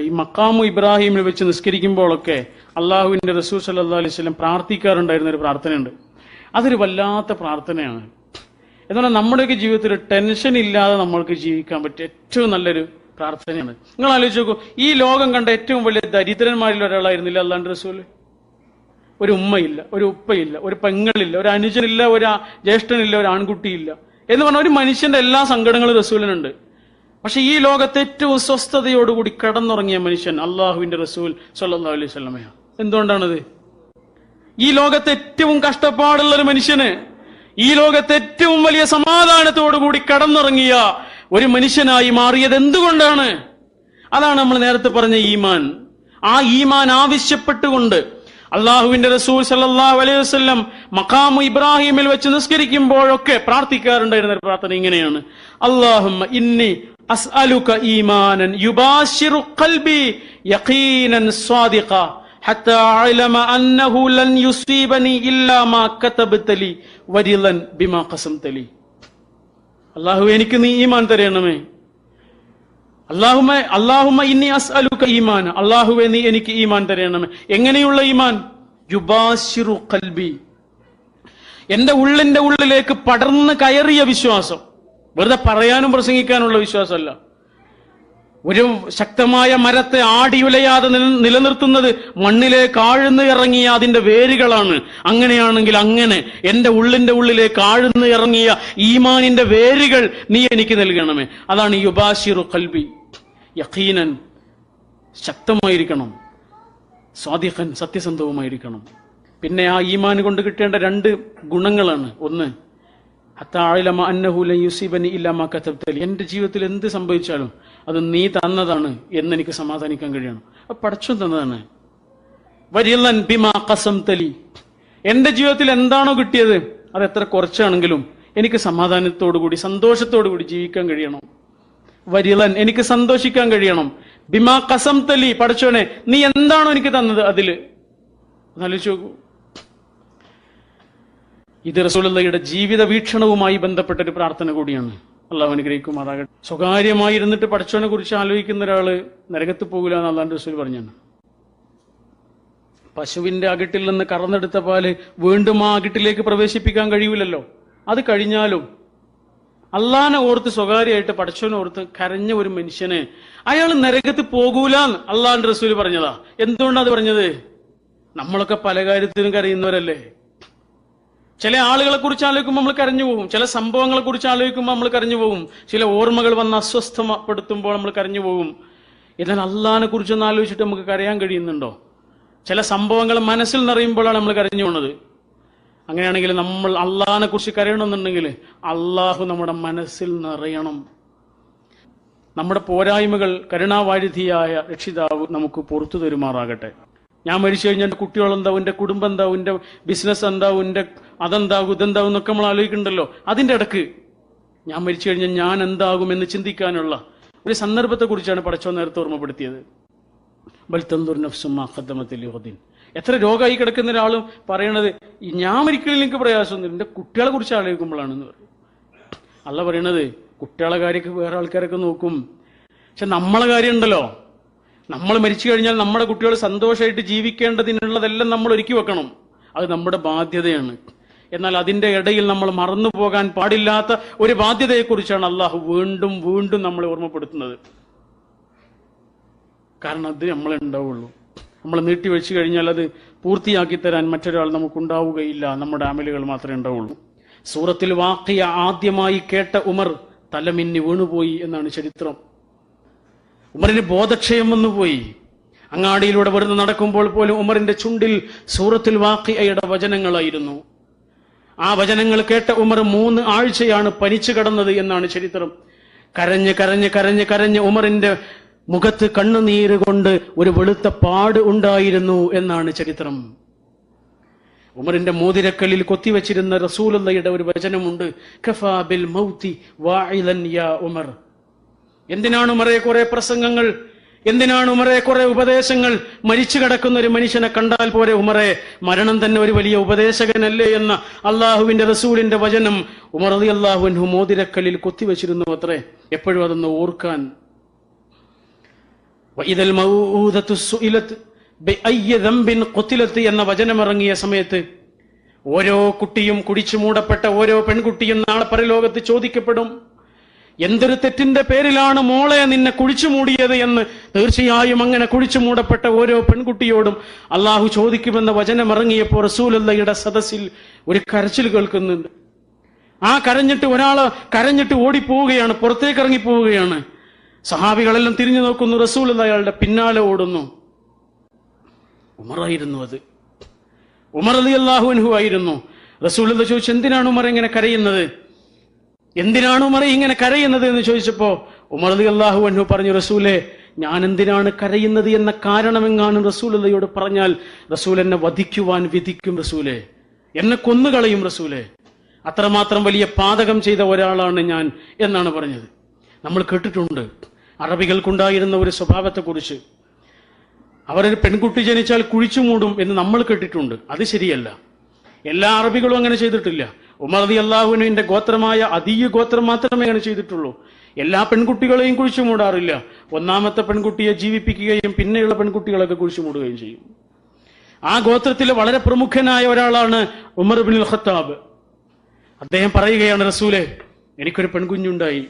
ഈ മക്കാമു ഇബ്രാഹിമിൽ വെച്ച് നിസ്കരിക്കുമ്പോഴൊക്കെ അള്ളാഹുവിന്റെ റസൂൽ സല്ലാ അലൈഹി സ്വലം പ്രാർത്ഥിക്കാറുണ്ടായിരുന്ന ഒരു പ്രാർത്ഥനയുണ്ട്. അതൊരു വല്ലാത്ത പ്രാർത്ഥനയാണ്. എന്നാൽ നമ്മുടെയൊക്കെ ജീവിതത്തിൽ ടെൻഷൻ ഇല്ലാതെ നമ്മൾക്ക് ജീവിക്കാൻ പറ്റിയ ഏറ്റവും നല്ലൊരു പ്രാർത്ഥനയാണ്. നിങ്ങൾ ആലോചിച്ച് നോക്കൂ ഈ ലോകം കണ്ട ഏറ്റവും വലിയ ദരിദ്രന്മാരിൽ ഒരാളായിരുന്നില്ല അള്ളാന്റെ റസൂൽ ഒരു ഉമ്മയില്ല ഒരു ഉപ്പയില്ല ഒരു പെങ്ങളില്ല ഒരു അനുജനില്ല ഒരു ജ്യേഷ്ഠനില്ല ഒരു ആൺകുട്ടിയില്ല. എന്ന് പറഞ്ഞാൽ ഒരു മനുഷ്യന്റെ എല്ലാ സങ്കടങ്ങളും റസൂലിനുണ്ട്. പക്ഷെ ഈ ലോകത്ത് ഏറ്റവും സ്വസ്ഥതയോടുകൂടി കടന്നുറങ്ങിയ മനുഷ്യൻ അള്ളാഹുവിന്റെ റസൂൽ സല്ലല്ലാഹു അലൈഹി സ്വലമയാണ് എന്തുകൊണ്ടാണത്? ഈ ലോകത്ത് ഏറ്റവും കഷ്ടപ്പാടുള്ള ഒരു മനുഷ്യന് ഈ ലോകത്ത് ഏറ്റവും വലിയ സമാധാനത്തോടുകൂടി കടന്നുറങ്ങിയ ഒരു മനുഷ്യനായി മാറിയത് എന്തുകൊണ്ടാണ്? അതാണ് നമ്മൾ നേരത്തെ പറഞ്ഞ ഈമാൻ. ആ ഈമാൻ ആവശ്യപ്പെട്ടുകൊണ്ട് അള്ളാഹുവിന്റെ റസൂൽ സല്ലാ അലൈഹി വസല്ലം മഖാമു ഇബ്രാഹിമിൽ വെച്ച് നിസ്കരിക്കുമ്പോഴൊക്കെ പ്രാർത്ഥിക്കാറുണ്ടായിരുന്ന പ്രാർത്ഥന ഇങ്ങനെയാണ്. അള്ളാഹുമ്മ ഇന്നി അസ്അലുക ഈമാനൻ യുബാശിറു ഖൽബി യഖീനൻ സ്വാദിഖ حتى أعلم أنه لن يصيبني إلا ما كتبت لي ورضا بما قسمت لي അള്ളാഹു എനിക്ക് നീ ഈമാൻ തരണമേ അള്ളാഹുമ അള്ളാഹുമ ഇന്നി അസ്അലുക ഈമാൻ അള്ളാഹുവെ നീ എനിക്ക് ഈമാൻ തരണമേ എങ്ങനെയുള്ള ഈമാൻ യുബാശിറു കൽബി എന്റെ ഉള്ളിന്റെ ഉള്ളിലേക്ക് പടർന്ന് കയറിയ വിശ്വാസം വെറുതെ പറയാനും പ്രസംഗിക്കാനുള്ള വിശ്വാസമല്ല. ഒരു ശക്തമായ മരത്തെ ആടിയുലയാതെ നില- നിലനിർത്തുന്നത് മണ്ണിലേക്ക് ആഴ്ന്നു ഇറങ്ങിയ അതിന്റെ വേരുകളാണ്. അങ്ങനെയാണെങ്കിൽ അങ്ങനെ എന്റെ ഉള്ളിന്റെ ഉള്ളിലേക്ക് ആഴ്ന്നു ഇറങ്ങിയ ഈമാനിന്റെ വേരുകൾ നീ എനിക്ക് നൽകണമേ. അതാണ് യുബാഷിറു കൽബി യഖീനൻ ശക്തമായിരിക്കണം. സ്വാദിഖൻ സത്യസന്ധവുമായിരിക്കണം. പിന്നെ ആ ഈമാൻ കൊണ്ട് കിട്ടേണ്ട രണ്ട് ഗുണങ്ങളാണ്. ഒന്ന് അന്നഹുല യുസീബനി എന്റെ ജീവിതത്തിൽ എന്ത് സംഭവിച്ചാലും അത് നീ തന്നതാണ് എന്ന് എനിക്ക് സമാധാനിക്കാൻ കഴിയണം. അത് പടച്ചു തന്നതാണ്. വരിയല്ലൻ ബിമാ കസം തലി എന്റെ ജീവിതത്തിൽ എന്താണോ കിട്ടിയത് അത് എത്ര കുറച്ചാണെങ്കിലും എനിക്ക് സമാധാനത്തോടുകൂടി സന്തോഷത്തോടുകൂടി ജീവിക്കാൻ കഴിയണം. വരിലൻ എനിക്ക് സന്തോഷിക്കാൻ കഴിയണം. ബിമാ കസം തലി പഠിച്ചോനെ നീ എന്താണോ എനിക്ക് തന്നത് അതിൽ? എന്നാലോചിച്ച് നോക്കൂ. ഇത് റസൂലയുടെ ജീവിത വീക്ഷണവുമായി ബന്ധപ്പെട്ട ഒരു പ്രാർത്ഥന കൂടിയാണ്. അള്ളാഹു അനുഗ്രഹിക്കുമാറാകട്ടെ. സ്വകാര്യമായി ഇരുന്നിട്ട് പഠിച്ചവനെ കുറിച്ച് ആലോചിക്കുന്ന ഒരാൾ നരകത്ത് പോകില്ല എന്ന് അള്ളാഹു റസൂൽ പറഞ്ഞാണ്. പശുവിന്റെ അകിട്ടിൽ നിന്ന് കറന്നെടുത്ത പാൽ വീണ്ടും ആ അകിട്ടിലേക്ക് പ്രവേശിപ്പിക്കാൻ കഴിയൂലല്ലോ. അത് കഴിഞ്ഞാലും അള്ളാനെ ഓർത്ത് സ്വകാര്യമായിട്ട് പടച്ചവനെ ഓർത്ത് കരഞ്ഞ ഒരു മനുഷ്യനെ അയാൾ നരകത്ത് പോകൂല അള്ളാഹു റസൂൽ പറഞ്ഞതാ. എന്തുകൊണ്ടാണ് അത് പറഞ്ഞത്? നമ്മളൊക്കെ പല കാര്യത്തിനും കരയുന്നവരല്ലേ? ചില ആളുകളെ കുറിച്ച് ആലോചിക്കുമ്പോൾ നമ്മൾ കരഞ്ഞു പോകും. ചില സംഭവങ്ങളെ കുറിച്ച് ആലോചിക്കുമ്പോൾ നമ്മൾ കരഞ്ഞു പോകും. ചില ഓർമ്മകൾ വന്ന് അസ്വസ്ഥപ്പെടുത്തുമ്പോൾ നമ്മൾ കരഞ്ഞു പോകും. എന്നാൽ അള്ളഹാനെ കുറിച്ചൊന്ന് ആലോചിച്ചിട്ട് നമുക്ക് കരയാൻ കഴിയുന്നുണ്ടോ? ചില സംഭവങ്ങൾ മനസ്സിൽ നിറയുമ്പോഴാണ് നമ്മൾ കരഞ്ഞു പോണത് അങ്ങനെയാണെങ്കിൽ നമ്മൾ അള്ളഹാനെ കുറിച്ച് കരയണമെന്നുണ്ടെങ്കിൽ അള്ളാഹു നമ്മുടെ മനസ്സിൽ നിറയണം. നമ്മുടെ പോരായ്മകൾ കരുണാവാരിധിയായ രക്ഷിതാവ് നമുക്ക് പുറത്തു തരുമാറാകട്ടെ. ഞാൻ മരിച്ചു കഴിഞ്ഞാൽ കുട്ടികളെന്താവും എന്റെ കുടുംബം എന്താവും എന്റെ ബിസിനസ് എന്താവും എന്റെ അതെന്താവും ഇതെന്താകും എന്നൊക്കെ നമ്മൾ ആലോചിക്കണ്ടല്ലോ. അതിന്റെ ഇടയ്ക്ക് ഞാൻ മരിച്ചു കഴിഞ്ഞാൽ ഞാൻ എന്താകും എന്ന് ചിന്തിക്കാനുള്ള ഒരു സന്ദർഭത്തെക്കുറിച്ചാണ് പടച്ചോ നേരത്തെ ഓർമ്മപ്പെടുത്തിയത്. ബൽത്തന്തൂർ എത്ര രോഗമായി കിടക്കുന്ന ഒരാളും പറയണത് ഞാൻ ഒരിക്കലും എനിക്ക് പ്രയാസമൊന്നും എന്റെ കുട്ടികളെ കുറിച്ച് ആലോചിക്കുമ്പോഴാണെന്ന് പറയും. അല്ല പറയണത് കുട്ടികളെ കാര്യമൊക്കെ വേറെ ആൾക്കാരൊക്കെ നോക്കും. പക്ഷെ നമ്മളെ കാര്യം ഉണ്ടല്ലോ. നമ്മൾ മരിച്ചു കഴിഞ്ഞാൽ നമ്മുടെ കുട്ടികൾ സന്തോഷമായിട്ട് ജീവിക്കേണ്ടതിനുള്ളതെല്ലാം നമ്മൾ ഒരുക്കി വെക്കണം. അത് നമ്മുടെ ബാധ്യതയാണ്. എന്നാൽ അതിന്റെ ഇടയിൽ നമ്മൾ മറന്നു പോകാൻ പാടില്ലാത്ത ഒരു ബാധ്യതയെക്കുറിച്ചാണ് അള്ളാഹു വീണ്ടും വീണ്ടും നമ്മളെ ഓർമ്മപ്പെടുത്തുന്നത്. കാരണം അത് നമ്മളെ ഉണ്ടാവുള്ളൂ. നമ്മൾ നീട്ടി വെച്ച് കഴിഞ്ഞാൽ അത് പൂർത്തിയാക്കി തരാൻ മറ്റൊരാൾ നമുക്കുണ്ടാവുകയില്ല. നമ്മുടെ അമലുകൾ മാത്രമേ ഉണ്ടാവുള്ളൂ. സൂറത്തിൽ വാക്കിയ ആദ്യമായി കേട്ട ഉമർ തലമിന്നി വീണുപോയി എന്നാണ് ചരിത്രം. ഉമറിന് ബോധക്ഷയം വന്നുപോയി. അങ്ങാടിയിലൂടെ വെറുതെ നടക്കുമ്പോൾ പോലും ഉമറിന്റെ ചുണ്ടിൽ സൂറത്തിൽ വാക്കിയയുടെ വചനങ്ങളായിരുന്നു. ആ വചനങ്ങൾ കേട്ട ഉമർ മൂന്ന് ആഴ്ചയാണ് പനിച്ചു കടന്നത് എന്നാണ് ചരിത്രം. കരഞ്ഞ് കരഞ്ഞ് കരഞ്ഞ് കരഞ്ഞ് ഉമറിന്റെ മുഖത്ത് കണ്ണുനീര് കൊണ്ട് ഒരു വെളുത്ത പാട് ഉണ്ടായിരുന്നു എന്നാണ് ചരിത്രം. ഉമറിന്റെ മോതിരക്കല്ലിൽ കൊത്തിവെച്ചിരുന്ന റസൂലുള്ളയുടെ ഒരു വചനമുണ്ട് കഫാബിൽ ഉമർ. എന്തിനാണ് ഉമറെ കുറെ പ്രസംഗങ്ങൾ എന്തിനാണ് ഉമറെ കുറെ ഉപദേശങ്ങൾ മരിച്ചു കിടക്കുന്ന ഒരു മനുഷ്യനെ കണ്ടാൽ പോരെ ഉമറെ? മരണം തന്നെ ഒരു വലിയ ഉപദേശകനല്ലേ എന്ന അള്ളാഹുവിന്റെ റസൂലിന്റെ വചനം ഉമർ അലി അള്ളാഹുവിൻഹു മോതിരക്കല്ലിൽ കൊത്തിവെച്ചിരുന്നു അത്രേ. എപ്പോഴും അതൊന്ന് ഓർക്കാൻ. എന്ന വചനമിറങ്ങിയ സമയത്ത് ഓരോ കുട്ടിയും കുടിച്ചു മൂടപ്പെട്ട ഓരോ പെൺകുട്ടിയും നാളെ പരലോകത്ത് ചോദിക്കപ്പെടും. എന്തൊരു തെറ്റിന്റെ പേരിലാണ് മോളെ നിന്നെ കുഴിച്ചു മൂടിയത് എന്ന് തീർച്ചയായും അങ്ങനെ കുഴിച്ചു മൂടപ്പെട്ട ഓരോ പെൺകുട്ടിയോടും അള്ളാഹു ചോദിക്കുമെന്ന വചനം ഇറങ്ങിയപ്പോൾ റസൂലല്ലയുടെ സദസ്സിൽ ഒരു കരച്ചിൽ കേൾക്കുന്നുണ്ട്. ആ കരഞ്ഞിട്ട് ഒരാൾ കരഞ്ഞിട്ട് ഓടിപ്പോവുകയാണ് പുറത്തേക്ക് ഇറങ്ങിപ്പോവുകയാണ്. സഹാബികളെല്ലാം തിരിഞ്ഞു നോക്കുന്നു റസൂൽ അയാളുടെ പിന്നാലെ ഓടുന്നു. ഉമറായിരുന്നു അത്. ഉമർ അലി അള്ളാഹു ആയിരുന്നു. റസൂൽ ചോദിച്ചു എന്തിനാണ് ഉമർ ഇങ്ങനെ കരയുന്നത്? എന്തിനാണ് ഉമർ ഇങ്ങനെ കരയുന്നത് എന്ന് ചോദിച്ചപ്പോ ഉമർ അലി അള്ളാഹു അൻഹു പറഞ്ഞു റസൂലെ ഞാൻ എന്തിനാണ് കരയുന്നത് എന്ന കാരണമെങ്ങാനും റസൂൽ അല്ലയോട് പറഞ്ഞാൽ റസൂൽ എന്നെ വധിക്കുവാൻ വിധിക്കും റസൂലെ. എന്നെ കൊന്നുകളയും റസൂലെ. അത്രമാത്രം വലിയ പാതകം ചെയ്ത ഒരാളാണ് ഞാൻ എന്നാണ് പറഞ്ഞത്. നമ്മൾ കേട്ടിട്ടുണ്ട് അറബികൾക്കുണ്ടായിരുന്ന ഒരു സ്വഭാവത്തെക്കുറിച്ച്. അവരൊരു പെൺകുട്ടി ജനിച്ചാൽ കുഴിച്ചു മൂടും എന്ന് നമ്മൾ കേട്ടിട്ടുണ്ട്. അത് ശരിയല്ല. എല്ലാ അറബികളും അങ്ങനെ ചെയ്തിട്ടില്ല. ഉമർ അലി അള്ളാഹുവിനുവിന്റെ ഗോത്രമായ അതീയ ഗോത്രം മാത്രമേ അങ്ങനെ ചെയ്തിട്ടുള്ളൂ. എല്ലാ പെൺകുട്ടികളെയും കുഴിച്ചു മൂടാറില്ല. ഒന്നാമത്തെ പെൺകുട്ടിയെ ജീവിപ്പിക്കുകയും പിന്നെയുള്ള പെൺകുട്ടികളൊക്കെ കുഴിച്ചു മൂടുകയും ചെയ്യും. ആ ഗോത്രത്തിലെ വളരെ പ്രമുഖനായ ഒരാളാണ് ഉമർ ബിൻ ഖത്താബ് അദ്ദേഹം പറയുകയാണ് റസൂലെ എനിക്കൊരു പെൺകുഞ്ഞുണ്ടായി.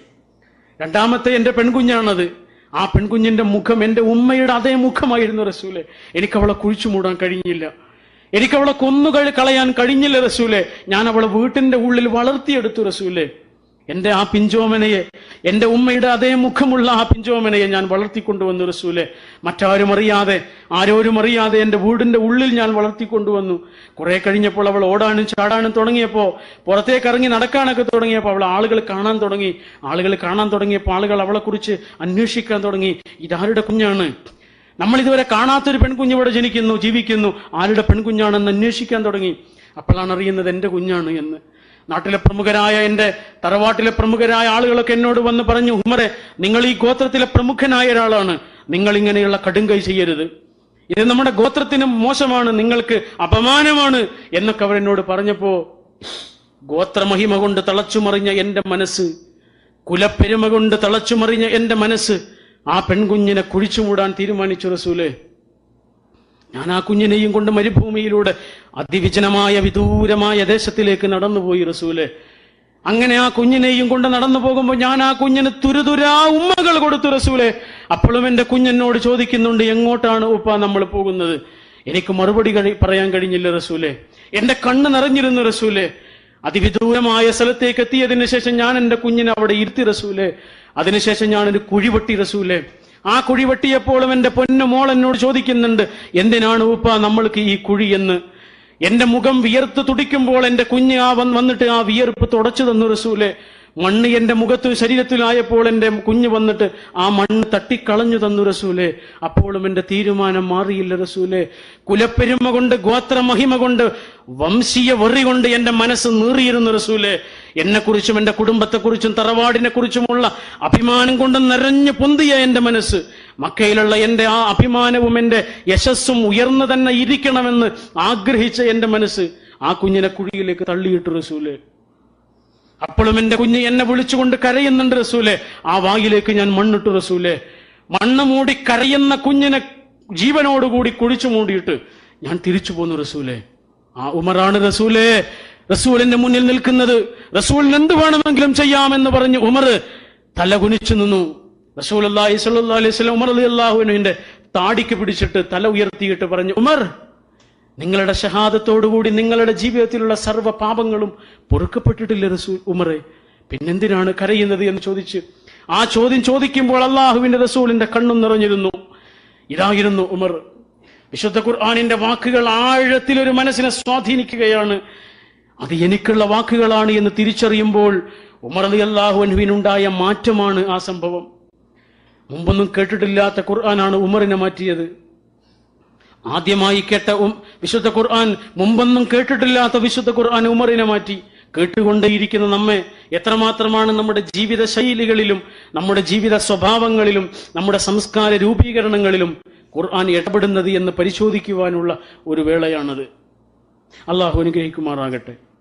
രണ്ടാമത്തെ എന്റെ പെൺകുഞ്ഞാണത്. ആ പെൺകുഞ്ഞിന്റെ മുഖം എന്റെ ഉമ്മയുടെ അതേ മുഖമായിരുന്നു റസൂലെ. എനിക്ക് അവളെ കുഴിച്ചു മൂടാൻ കഴിഞ്ഞില്ല. എനിക്ക് അവളെ കൊന്നുകൾ കളയാൻ കഴിഞ്ഞില്ല റസൂലെ. ഞാൻ അവളെ വീട്ടിന്റെ ഉള്ളിൽ വളർത്തിയെടുത്തു റസൂലെ. എന്റെ ആ പിഞ്ചോമനയെ എന്റെ ഉമ്മയുടെ അതേ മുഖമുള്ള ആ പിഞ്ചോമനയെ ഞാൻ വളർത്തിക്കൊണ്ടുവന്നു റസൂലെ. മറ്റാരും അറിയാതെ ആരോരും അറിയാതെ എന്റെ വീടിന്റെ ഉള്ളിൽ ഞാൻ വളർത്തിക്കൊണ്ടുവന്നു. കുറെ കഴിഞ്ഞപ്പോൾ അവൾ ഓടാനും ചാടാനും തുടങ്ങിയപ്പോൾ പുറത്തേക്ക് ഇറങ്ങി നടക്കാനൊക്കെ തുടങ്ങിയപ്പോൾ അവൾ ആളുകൾ കാണാൻ തുടങ്ങി. ആളുകൾ കാണാൻ തുടങ്ങിയപ്പോൾ ആളുകൾ അവളെക്കുറിച്ച് അന്വേഷിക്കാൻ തുടങ്ങി. ഇതാരുടെ കുഞ്ഞാണ്? നമ്മൾ ഇതുവരെ കാണാത്തൊരു പെൺകുഞ്ഞ് ഇവിടെ ജനിക്കുന്നു ജീവിക്കുന്നു. ആരുടെ പെൺകുഞ്ഞാണെന്ന് അന്വേഷിക്കാൻ തുടങ്ങി. അപ്പോഴാണ് അറിയുന്നത് എന്റെ കുഞ്ഞാണ് എന്ന്. നാട്ടിലെ പ്രമുഖരായ എന്റെ തറവാട്ടിലെ പ്രമുഖരായ ആളുകളൊക്കെ എന്നോട് വന്ന് പറഞ്ഞു ഉമറെ നിങ്ങൾ ഈ ഗോത്രത്തിലെ പ്രമുഖനായ ഒരാളാണ്. നിങ്ങൾ ഇങ്ങനെയുള്ള കടുങ്കൈ ചെയ്യരുത്. ഇത് നമ്മുടെ ഗോത്രത്തിന് മോശമാണ് നിങ്ങൾക്ക് അപമാനമാണ് എന്നൊക്കെ അവരെന്നോട് പറഞ്ഞപ്പോ ഗോത്രമഹിമ കൊണ്ട് തളച്ചുമറിഞ്ഞ എന്റെ മനസ്സ് കുലപ്പെരുമ കൊണ്ട് തളച്ചുമറിഞ്ഞ എന്റെ മനസ്സ് ആ പെൺകുഞ്ഞിനെ കുഴിച്ചുമൂടാൻ തീരുമാനിച്ചു റസൂലേ. ഞാൻ ആ കുഞ്ഞിനെയും കൊണ്ട് മരുഭൂമിയിലൂടെ അതിവിജനമായ വിദൂരമായ ദേശത്തിലേക്ക് നടന്നുപോയി റസൂലെ. അങ്ങനെ ആ കുഞ്ഞിനെയും കൊണ്ട് നടന്നു പോകുമ്പോൾ ഞാൻ ആ കുഞ്ഞിന് തുരുതുരാ ഉമ്മകൾ കൊടുത്തു റസൂലെ. അപ്പോഴും എന്റെ കുഞ്ഞിനോട് ചോദിക്കുന്നുണ്ട് എങ്ങോട്ടാണ് ഉപ്പ നമ്മൾ പോകുന്നത്? എനിക്ക് മറുപടി കഴി പറയാൻ കഴിഞ്ഞില്ല റസൂലെ. എന്റെ കണ്ണ് നിറഞ്ഞിരുന്നു റസൂലെ. അതിവിദൂരമായ സ്ഥലത്തേക്ക് എത്തിയതിനു ശേഷം ഞാൻ എന്റെ കുഞ്ഞിനെ അവിടെ ഇരുത്തി റസൂലെ. അതിനുശേഷം ഞാനൊരു ഒരു കുഴി വെട്ടി റസൂലെ. ആ കുഴി വെട്ടിയപ്പോഴും എന്റെ പൊന്നു മോൾ എന്നോട് ചോദിക്കുന്നുണ്ട് എന്തിനാണ് ഉപ്പ നമ്മൾക്ക് ഈ കുഴി എന്ന്? എന്റെ മുഖം വിയർത്ത് തുടിക്കുമ്പോൾ എന്റെ കുഞ്ഞ് ആ വന്നിട്ട് ആ വിയർപ്പ് തുടച്ചു തന്നു റസൂലെ. മണ്ണ് എന്റെ മുഖത്ത് ശരീരത്തിലായപ്പോൾ എന്റെ കുഞ്ഞ് വന്നിട്ട് ആ മണ്ണ് തട്ടിക്കളഞ്ഞു തന്നു റസൂലെ. അപ്പോഴും എന്റെ തീരുമാനം മാറിയില്ല റസൂലെ. കുലപ്പെരുമ കൊണ്ട് ഗോത്രമഹിമ കൊണ്ട് വംശീയ വെറി കൊണ്ട് എന്റെ മനസ്സ് നീറിയിരുന്നു റസൂലെ. എന്നെക്കുറിച്ചും എന്റെ കുടുംബത്തെക്കുറിച്ചും തറവാടിനെ കുറിച്ചുമുള്ള അഭിമാനം കൊണ്ട് നിറഞ്ഞു പൊന്തിയ എന്റെ മനസ്സ്. മക്കയിലുള്ള എന്റെ ആ അഭിമാനവും എന്റെ യശസ്സും ഉയർന്നു തന്നെ ഇരിക്കണമെന്ന് ആഗ്രഹിച്ച എന്റെ മനസ്സ് ആ കുഞ്ഞിനെ കുഴിയിലേക്ക് തള്ളിയിട്ടു റസൂലെ. അപ്പോഴും എന്റെ കുഞ്ഞ് എന്നെ വിളിച്ചുകൊണ്ട് കരയുന്നുണ്ട് റസൂലെ. ആ വായിലേക്ക് ഞാൻ മണ്ണിട്ടു റസൂലെ. മണ്ണ് മൂടി കരയുന്ന കുഞ്ഞിനെ ജീവനോടുകൂടി കുഴിച്ചു മൂടിയിട്ട് ഞാൻ തിരിച്ചു പോന്നു റസൂലെ. ആ ഉമറാണ് റസൂലെ. റസൂലിന്റെ മുന്നിൽ നിൽക്കുന്നത്. റസൂലിന് എന്ത് വേണമെങ്കിലും ചെയ്യാമെന്ന് പറഞ്ഞ് ഉമർ തല കുനിച്ചു നിന്നു. റസൂൽ അള്ളാഹി സല്ലല്ലാഹു അലൈഹി വസല്ലം ഉമർ അള്ളാഹുവിന്റെ താടിക്ക് പിടിച്ചിട്ട് തല ഉയർത്തിയിട്ട് പറഞ്ഞു ഉമർ നിങ്ങളുടെ ഷഹാദത്തോടുകൂടി നിങ്ങളുടെ ജീവിതത്തിലുള്ള സർവ പാപങ്ങളും പൊറുക്കപ്പെട്ടിട്ടില്ല റസൂൽ ഉമറെ? പിന്നെന്തിനാണ് കരയുന്നത് എന്ന് ചോദിച്ച് ആ ചോദ്യം ചോദിക്കുമ്പോൾ അള്ളാഹുവിന്റെ റസൂലിന്റെ കണ്ണും നിറഞ്ഞിരുന്നു. ഇതായിരുന്നു ഉമർ. വിശുദ്ധ ഖുർആാനിന്റെ വാക്കുകൾ ആഴത്തിൽ ഒരു മനസ്സിനെ സ്വാധീനിക്കുകയാണ്. അത് എനിക്കുള്ള വാക്കുകളാണ് എന്ന് തിരിച്ചറിയുമ്പോൾ ഉമർ അലി അള്ളാഹുവിനുണ്ടായ മാറ്റമാണ് ആ സംഭവം. മുമ്പൊന്നും കേട്ടിട്ടില്ലാത്ത ഖുർആനാണ് ഉമറിനെ മാറ്റിയത്. ആദ്യമായി കേട്ട വിശുദ്ധ ഖുർആൻ മുമ്പൊന്നും കേട്ടിട്ടില്ലാത്ത വിശുദ്ധ ഖുർആൻ ഉമറിനെ മാറ്റി. കേട്ടുകൊണ്ടേയിരിക്കുന്ന നമ്മെ എത്രമാത്രമാണ് നമ്മുടെ ജീവിത ശൈലികളിലും നമ്മുടെ ജീവിത സ്വഭാവങ്ങളിലും നമ്മുടെ സംസ്കാര രൂപീകരണങ്ങളിലും ഖുർആൻ ഇടപെടുന്നത് എന്ന് പരിശോധിക്കുവാനുള്ള ഒരു വേളയാണത്. അള്ളാഹു അനുഗ്രഹിക്കുമാറാകട്ടെ.